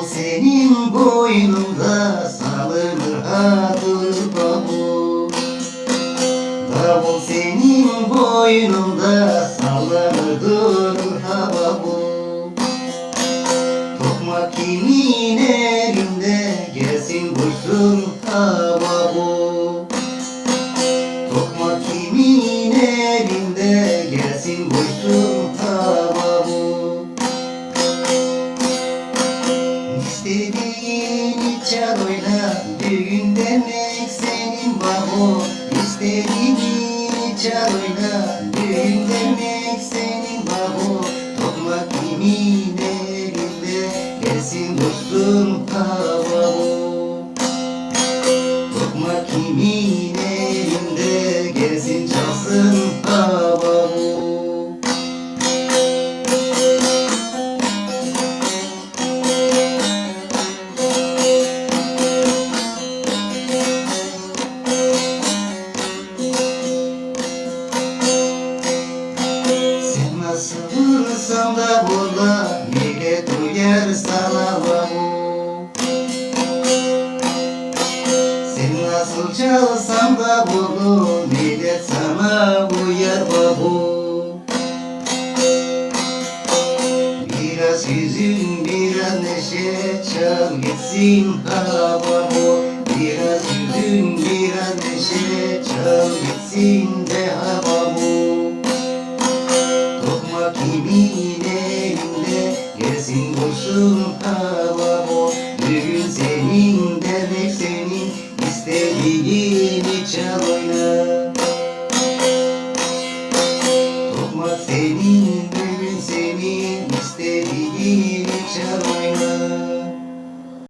senin boynunda salınır hadır babu Davul senin boynunda sallanır durur hava bu. Tokmak kimin İstediğini çal oyna Düğün demek senin babo İstediğini çal oyna. Düğün demek senin babo Tokmak kimin elinde. Gelsin dostum hava Vursan da burada Millet uyar sana babu Sen nasıl çalsan da bunu Millet sana uyar babu. Biraz hüzün biraz neşe Çal gitsin hava. Bu Biraz hüzün biraz neşe Çal gitsin de hava. bu Kimin elinde Gelsin boşun hava bu. Düğün senin demek senin İstediğini çal